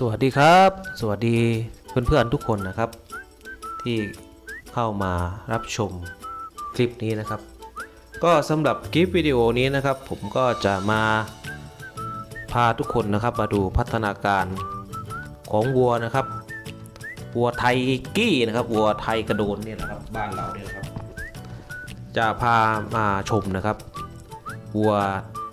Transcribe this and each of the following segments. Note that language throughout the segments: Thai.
สวัสดีครับ สวัสดีเพื่อนๆทุกคนนะครับ ที่เข้ามารับชมคลิปนี้นะครับ ก็สำหรับคลิปวิดีโอนี้นะครับ ผมก็จะมาพาทุกคนนะครับมาดูพัฒนาการของวัวนะครับวัวไทยกี้นะครับวัวไทยกระโดนเนี่ยนะครับบ้านเราเนี่ยนะครับ จะพามาชมนะครับวัว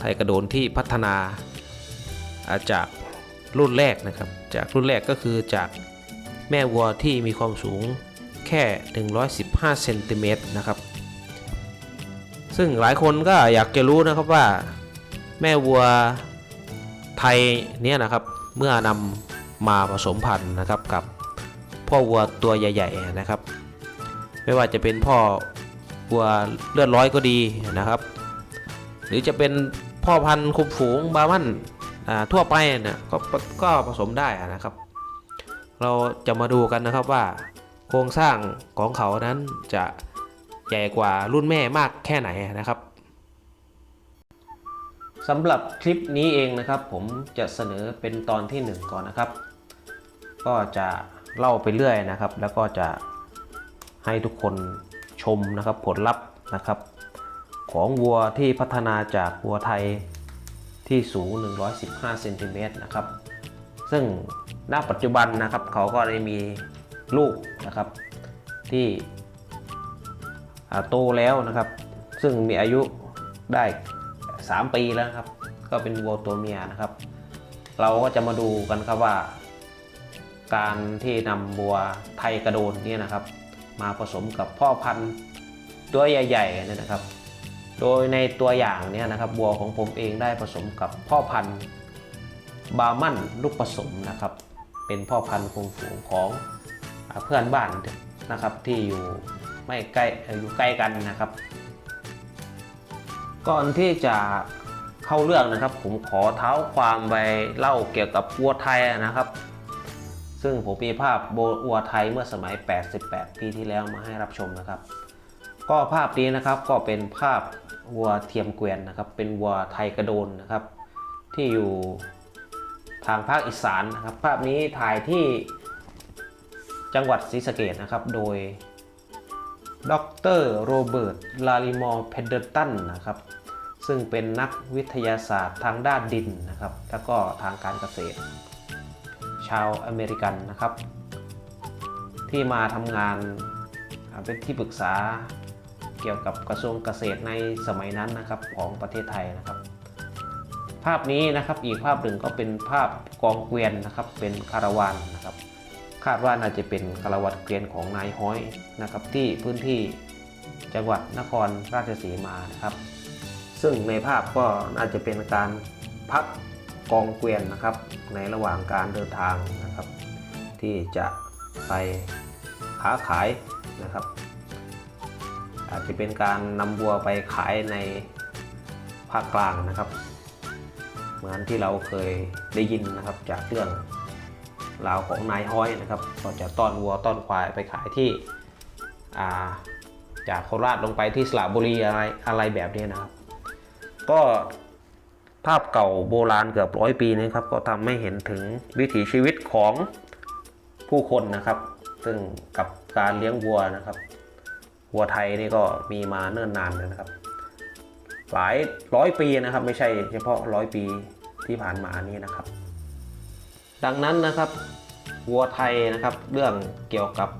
ไทยกระโดนที่พัฒนาจาก รุ่นแรกนะครับ จากรุ่นแรกก็คือจากแม่วัวที่มีความสูงแค่ 115เซนติเมตรนะครับ ซึ่งหลายคนก็อยากจะรู้นะครับว่าแม่วัวไทยเนี่ยนะครับเมื่อนำมาผสมพันธุ์นะครับกับพ่อวัวตัวใหญ่ ๆนะครับ ไม่ว่าจะเป็นพ่อวัวเลือดร้อยก็ดีนะครับ หรือจะเป็นพ่อพันธุ์คุมฝูงบามัน ทั่วไปนี่ยก็ก็ผสมได้นะครับ เราจะมาดูกันนะครับว่า โครงสร้างของเขานั้นจะใหญ่กว่ารุ่นแม่มากแค่ไหนนะครับสำหรับคลิปนี้เองนะครับ ผมจะเสนอเป็นตอนที่หนึ่งก่อนนะครับ ก็จะเล่าไปเรื่อยนะครับ แล้วก็จะให้ทุกคนชมนะครับผลลัพธ์นะครับ ของวัวที่พัฒนาจากวัวไทย ที่สูง 115เซนติเมตรนะครับ ซึ่งณปัจจุบันนะครับเขาก็ได้มีลูกนะครับที่โตแล้วนะครับ ซึ่งมีอายุได้ 3 ปีแล้วครับ ก็เป็นวัวตัวเมียนะครับ เราก็จะมาดูกันครับว่า การที่นำวัวไทยกระโดนเนี่ยนะครับ มาผสมกับพ่อพันธุ์ตัวใหญ่ๆเนี่ยนะครับ โดยในตัวอย่างเนี่ยนะครับวัวของผมเองได้ผสมกับพ่อพันธุ์บาร์มันลูกผสมนะครับ เป็นพ่อพันธุ์คงฝูงของเพื่อนบ้านนะครับที่อยู่ไม่ใกล้อยู่ใกล้กันนะครับ ก่อนที่จะเข้าเรื่องนะครับ ผมขอเท้าความไปเล่าเกี่ยวกับวัวไทยนะครับ ซึ่งผมมีภาพโบวัวไทยเมื่อสมัย 88 ปีที่แล้วมาให้รับชมนะครับ ก็ภาพนี้นะครับก็เป็นภาพ วัวเทียมเกวียนนะครับ เป็นวัวไทยกระโดนนะครับ ที่อยู่ทางภาคอีสานนะครับ ภาพนี้ถ่ายที่จังหวัดศรีสะเกดนะครับ โดยดรโรเบิร์ต ลาริมอร์ เพเดอร์ตันนะครับ ซึ่งเป็นนักวิทยาศาสตร์ทางด้านดินนะครับ แล้วก็ทางการเกษตร ชาวอเมริกันนะครับ ที่มาทำงานเป็นที่ปรึกษา เกี่ยวกับกระทรวงเกษตรในสมัยนั้นนะครับของประเทศไทยนะครับ ภาพนี้นะครับอีกภาพหนึ่งก็เป็นภาพกองเกวียนนะครับเป็นคาราวานนะครับ คาดว่าน่าจะเป็นคาราวานเกวียนของนายห้อยนะครับที่พื้นที่จังหวัดนครราชสีมานะครับซึ่งในภาพก็น่าจะเป็นการพักกองเกวียนนะครับ ในระหว่างการเดินทางนะครับ ที่จะไปค้าขายนะครับ อาจจะเป็นการนำวัวไปขายในภาคกลางนะครับ เหมือนที่เราเคยได้ยินนะครับจากเรื่องราวของนายห้อยนะครับก็จะต้อนวัวต้อนควายไปขายที่าจากโคราชลงไปที่สระบุรีอะไรอะไรแบบนี้นะครับ ก็ภาพเก่าโบราณเกือบร้อยปีนี้ครับก็ทำให้เห็นถึงวิถีชีวิตของผู้คนนะครับ ซึ่งกับการเลี้ยงวัวนะครับ วัวไทยนี่ก็มีมาเนิ่นนานเลยนะครับ หลายร้อยปีนะครับ ไม่ใช่เฉพาะร้อยปีที่ผ่านมานี้นะครับ ดังนั้นนะครับวัวไทยนะครับ เรื่องเกี่ยวกับ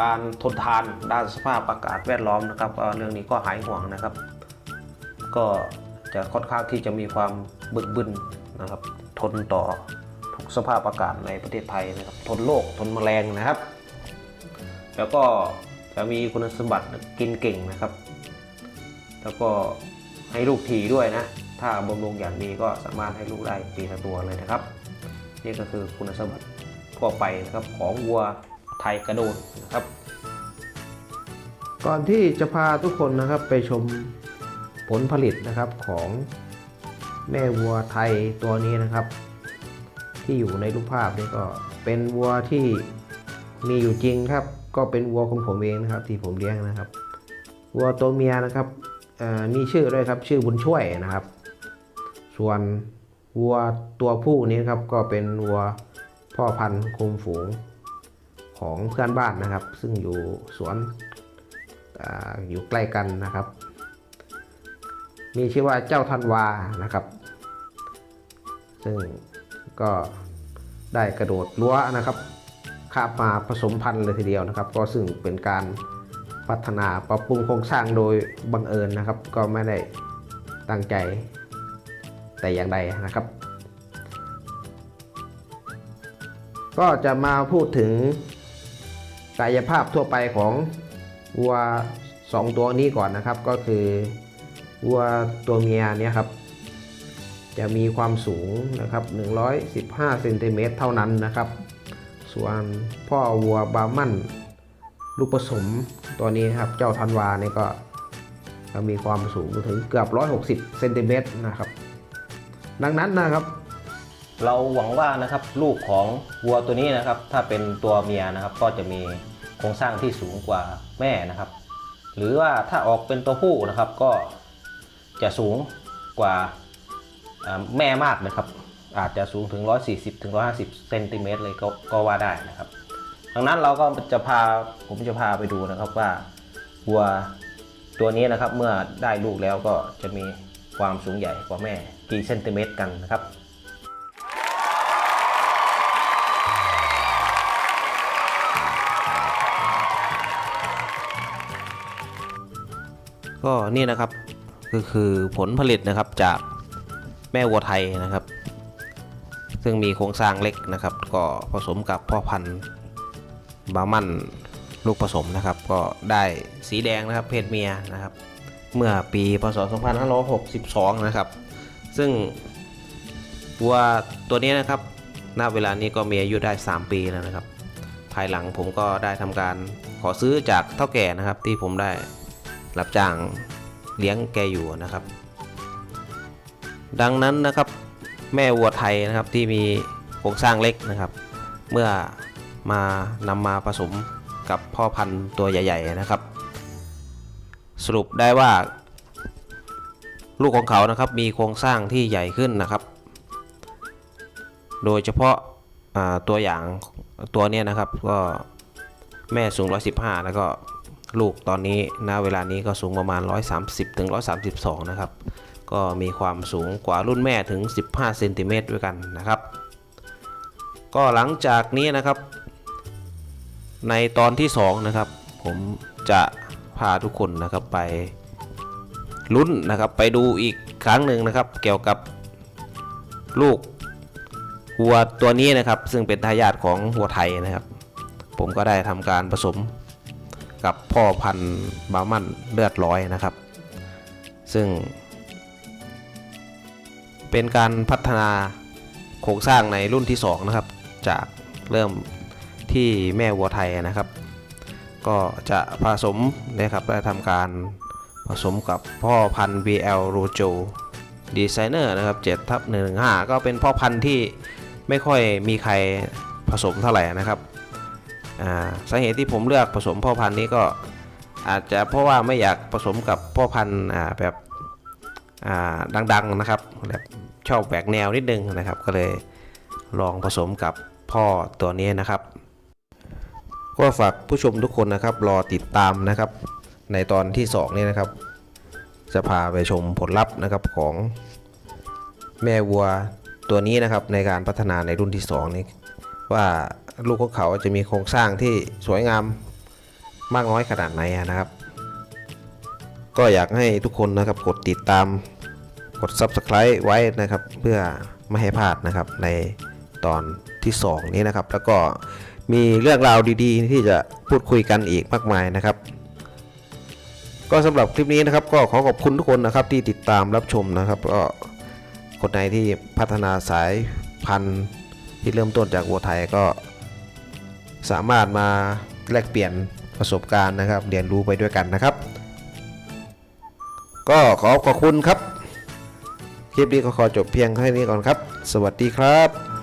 การทนทานด้านสภาพอากาศแวดล้อมนะครับเรื่องนี้ก็หายห่วงนะครับ ก็จะค่อนข้างที่จะมีความบึกบึนนะครับ ทนต่อทุกสภาพอากาศในประเทศไทยนะครับ ทนโรคทนแมลงนะครับ แล้วก็ จะมีคุณสมบัติกินเก่งนะครับ แล้วก็ให้ลูกทีด้วยนะ ถ้าบำรุงอย่างดีก็สามารถให้ลูกได้ปีละตัวเลยนะครับ นี่ก็คือคุณสมบัติทั่วไปนะครับของวัวไทยกระโดดนะครับ ก่อนที่จะพาทุกคนนะครับไปชมผลผลิตนะครับของแม่วัวไทยตัวนี้นะครับ ที่อยู่ในรูปภาพนี้ก็เป็นวัวที่มีอยู่จริงครับ ก็เป็นวัวของผมเองนะครับ ที่ผมเลี้ยงนะครับวัวตัวเมียนะครับมีชื่อด้วยครับชื่อบุญช่วยนะครับ ส่วนวัวตัวผู้นี้ครับก็เป็นวัวพ่อพันธุ์คุมฝูงของเพื่อนบ้านนะครับ ซึ่งอยู่สวนออยู่ใกล้กันนะครับ มีชื่อว่าเจ้าธันวานะครับ ซึ่งก็ได้กระโดดรั้วนะครับ ข้ามมาผสมพันธุ์เลยทีเดียวนะครับ ก็ซึ่งเป็นการพัฒนาปรับปรุงโครงสร้างโดยบังเอิญนะครับ ก็ไม่ได้ตั้งใจแต่อย่างใดนะครับ ก็จะมาพูดถึงกายภาพทั่วไปของวัวสองตัวนี้ก่อนนะครับ ก็คือวัวตัวเมียเนี่ยครับ จะมีความสูงนะครับ115เซนติเมตรเท่านั้นนะครับ ส่วนพ่อวัวบามันลูกผสมตัวนี้ครับเจ้าธันวาเนี่ยก็มีความสูงถึงเกือบ 160เซนติเมตรนะครับ ดังนั้นนะครับ เราหวังว่านะครับลูกของวัวตัวนี้นะครับ ถ้าเป็นตัวเมียนะครับ ก็จะมีโครงสร้างที่สูงกว่าแม่นะครับ หรือว่าถ้าออกเป็นตัวผู้นะครับก็จะสูงกว่าแม่มากนะครับ อาจจะสูงถึง 140ถึง150เซนติเมตรเลยก็ก็ว่าได้นะครับดังนั้นเราก็จะพาผมจะพาไปดูนะครับว่าวัวตัวนี้นะครับเมื่อได้ลูกแล้วก็จะมีความสูงใหญ่กว่าแม่กี่เซนติเมตรกันนะครับก็นี่นะครับก็คือผลผลิตนะครับจากแม่วัวไทยนะครับ ซึ่งมีโครงสร้างเล็กนะครับ ก็ผสมกับพ่อพันธุ์บามันลูกผสมนะครับ ก็ได้สีแดงนะครับเพศเมียนะครับ เมื่อปีพศ 2562 นะครับ ซึ่งวัวตัวนี้นะครับณเวลานี้ก็มีอายุได้ 3 ปีแล้วนะครับ ภายหลังผมก็ได้ทำการขอซื้อจากเท่าแก่นะครับ ที่ผมได้รับจ้างเลี้ยงแกอยู่นะครับ ดังนั้นนะครับ แม่วัวไทยนะครับที่มีโครงสร้างเล็กนะครับ เมื่อมานำมาผสมกับพ่อพันธุ์ตัวใหญ่ ๆนะครับ สรุปได้ว่า ลูกของเขานะครับมีโครงสร้างที่ใหญ่ขึ้นนะครับ โดยเฉพาะาตัวอย่างตัวเนี้ยนะครับก็แม่สูง 115 แล้วก็ลูกตอนนี้ณเวลานี้ก็สูงประมาณ 130ถึง132 นะครับ ก็มีความสูงกว่ารุ่นแม่ถึง 15 เซนติเมตรด้วยกันนะครับ ก็หลังจากนี้นะครับ ในตอนที่ 2 นะครับ ผมจะพาทุกคนนะครับไปลุ้นนะครับไปดูอีกครั้งหนึ่งนะครับ เกี่ยวกับลูกวัวตัวนี้นะครับ ซึ่งเป็นทายาทของวัวไทยนะครับ ผมก็ได้ทำการผสมกับพ่อพันธุ์บามันเลือดร้อยนะครับ ซึ่ง เป็นการพัฒนาโครงสร้างในรุ่นที่ 2 นะครับ จากเริ่มที่แม่วัวไทยนะครับ ก็จะผสมนะครับได้ทำการผสมกับพ่อพันธุ์ VL Rojo Designer นะครับ7ทับ115 ก็เป็นพ่อพันธุ์ที่ไม่ค่อยมีใครผสมเท่าไหร่นะครับอ่าสาเหตุที่ผมเลือกผสมพ่อพันธุ์นี้ก็อาจจะเพราะว่าไม่อยากผสมกับพ่อพันธุ์อ่าแบบอ่าดังๆนะครับแบบ ชอบแหวกแนวนิดนึงนะครับ ก็เลยลองผสมกับพ่อตัวนี้นะครับ ก็ฝากผู้ชมทุกคนนะครับ รอติดตามนะครับ ในตอนที่2นี้นะครับ จะพาไปชมผลลัพธ์นะครับของแม่วัวตัวนี้นะครับในการพัฒนาในรุ่นที่ 2 นี้ ว่าลูกของเขาจะมีโครงสร้างที่สวยงามมากน้อยขนาดไหนนะครับ ก็อยากให้ทุกคนนะครับกดติดตาม กด Subscribe ไว้นะครับ เพื่อไม่ให้พลาดนะครับในตอนที่ 2 นี้นะครับ แล้วก็มีเรื่องราวดีๆ ที่จะพูดคุยกันอีกมากมายนะครับ ก็สำหรับคลิปนี้นะครับ ก็ขอขอบคุณทุกคนนะครับที่ติดตามรับชมนะครับก็คนไหนที่พัฒนาสายพันธุ์ที่เริ่มต้นจากวัวไทยก็สามารถมาแลกเปลี่ยนประสบการณ์นะครับ เรียนรู้ไปด้วยกันนะครับ ก็ขอขอบคุณครับ คลิปนี้ก็ขอจบเพียงแค่นี้ก่อนครับ สวัสดีครับ